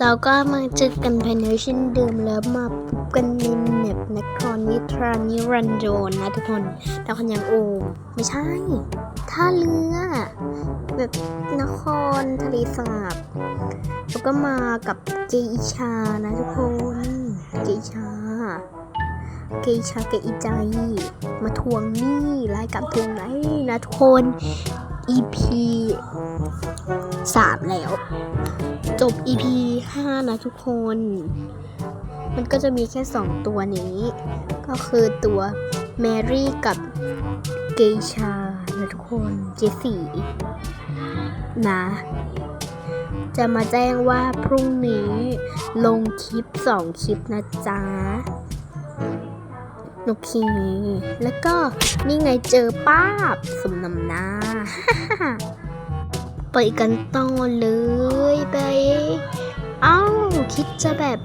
เราก็มาเจอกันภายในเช่นเดิมแล้วมาพบกันในแมปนครนิทรานิรันดรนะทุกคนนครยังโอมไม่ใช่ท่าเรือแบบนครทะเลสาบแล้วก็มากับเกอิชานะทุกคนเกอิชาเกอิชาเกอิใจมาทวงหนี้รายการทวงหนี้นะทุกคน EP สามแล้ว จบ EP 5 นะทุกคน มันก็จะมีแค่ 2 ตัวนี้ ก็คือตัวแมรี่กับเกชานะทุกคนเจสี่นะ จะมาแจ้งว่าพรุ่งนี้ลงคลิป 2 คลิปนะจ๊ะ โอเค แล้วก็นี่ไงเจอป้าบสมนำหน้าไปกันต่อเลยไป เอ้า คิดจะแบบ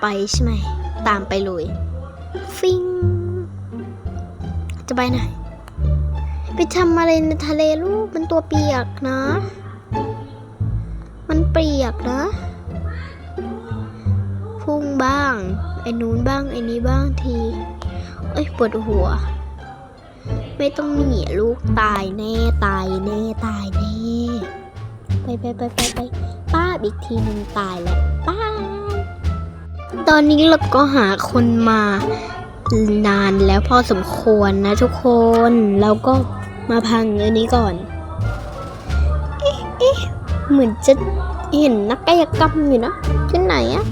ไปใช่ไหม ตามไปเลย ฟิง จะไปไหน ไปทำอะไรในทะเลลูก มันตัวเปียกนะ มันเปียกนะพุ่งบ้าง ไอ้นู้นบ้าง ไอ้นี้บ้างที เอ้ยปวดหัว ไม่ต้องหนีลูกตายแน่ตายแน่ตายแน่ไปไปไปไปไปป้าอีกทีหนึ่งตายแล้วป้าตอนนี้เราก็หาคนมานานแล้วพอสมควรนะทุกคนเราก็มาพังอันนี้ก่อน เอ๊ะเอ๊ะเหมือนจะเห็นนักกายกรรมอยู่นะที่ไหนอะ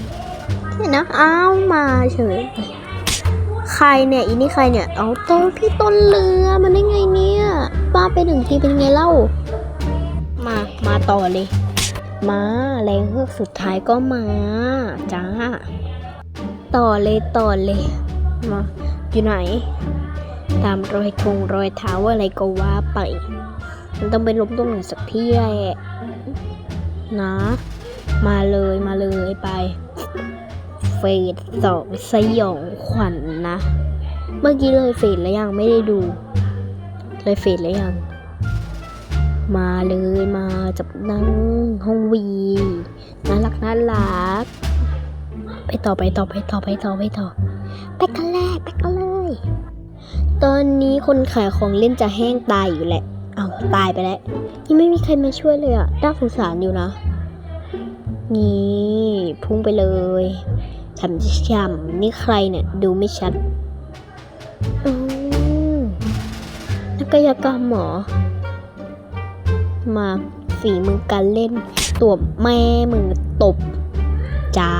ที่นะอ้าวมาเฉย ใครเนี่ยอีนี่ใครเนี่ยเอาต้นพี่ต้นเรือมันได้ไงเนี่ยป้าไปหนึ่งทีเป็นไงเล่า มามาต่อเลยมาแรงเฮือกสุดท้ายก็มาจ้า ต่อเลยต่อเลยมาอยู่ไหน ตามรอยทงรอยเท้าอะไรก็ว่าไป มันต้องไปล้มตรงไหนสักที่แหละนะ มาเลยมาเลยไป เฟสสองสยองขวัญนนะ เมื่อกี้เลยเฟสแล้วยังไม่ได้ดู เลยเฟสแล้วยัง มาเลยมาจับนั่งห้องวีน่ารักน่ารัก ไปต่อไปต่อไปต่อไปต่อไปต่อไปกันเลยไปกันเลย ตอนนี้คนขายของเล่นจะแห้งตายอยู่แหละเอาตายไปแล้วยังไม่มีใครมาช่วยเลยอะน่าสงสารอยู่นะนี่พุ่งไปเลย ฉ่ำฉ่ำนี่ใครเนี่ย ดูไม่ชัดอืมนักกายกรรมหมอ มาฝีมือการเล่น ตัวแม่มือตบ จ้า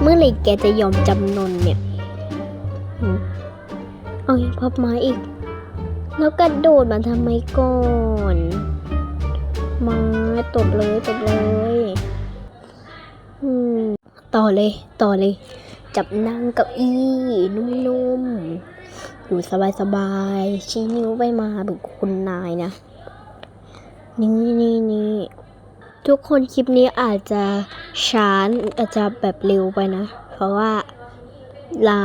เมื่อไหรแกจะยอมจำนนเนี่ย เอาอีกพับไม้อีก แล้วกระโดดมาทำไมก่อน มาตบเลยตบเลย ต่อเลย ต่อเลย จับนั่งเก้าอี้ นุ่มๆ อยู่สบายๆ ชี้นิ้วไปมาแบบคุณนายนะ นี่นี่นี่ทุกคนคลิปนี้อาจจะช้าอาจจะแบบเร็วไปนะ เพราะว่าเรา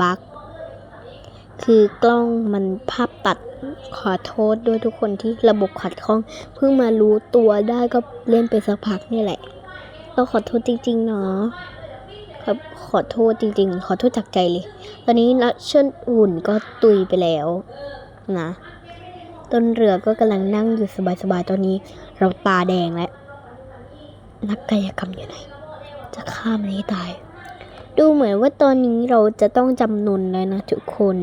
บักคือกล้องมันภาพตัดขอโทษด้วยทุกคนที่ระบบขัดข้อง เพิ่งมารู้ตัวได้ก็เล่นไปสักพักนี่แหละ ก็ขอโทษจริงๆเนาะครับขอโทษจริง ๆ ขอโทษจากใจเลย ตอนนี้นะเชิญอุ่นก็ตุยไปแล้วนะต้นเรือก็กำลังนั่งอยู่สบายๆตอนนี้ เราตาแดงแล้วนักกายกรรมอยู่ไหนจะฆ่ามันให้ตาย ดูเหมือนว่าตอนนี้เราจะต้องจำนนแล้วนะทุกคน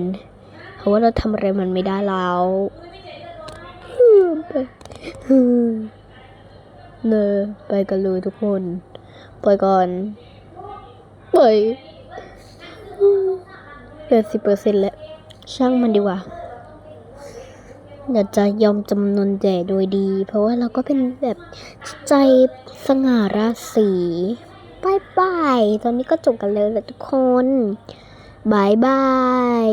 เพราะว่าเราทำอะไรมันไม่ได้แล้ว เนอะไปกันเลยทุกคนไปก่อนไปเกิดสิบเปอร์เซ็นต์แล้วช่างมันดีกว่าเดี๋ยวจะยอมจำนนแด่โดยดี เพราะว่าเราก็เป็นแบบใจสง่าราศีบายบาย ตอนนี้ก็จบกันแล้วแหละทุกคนบายบาย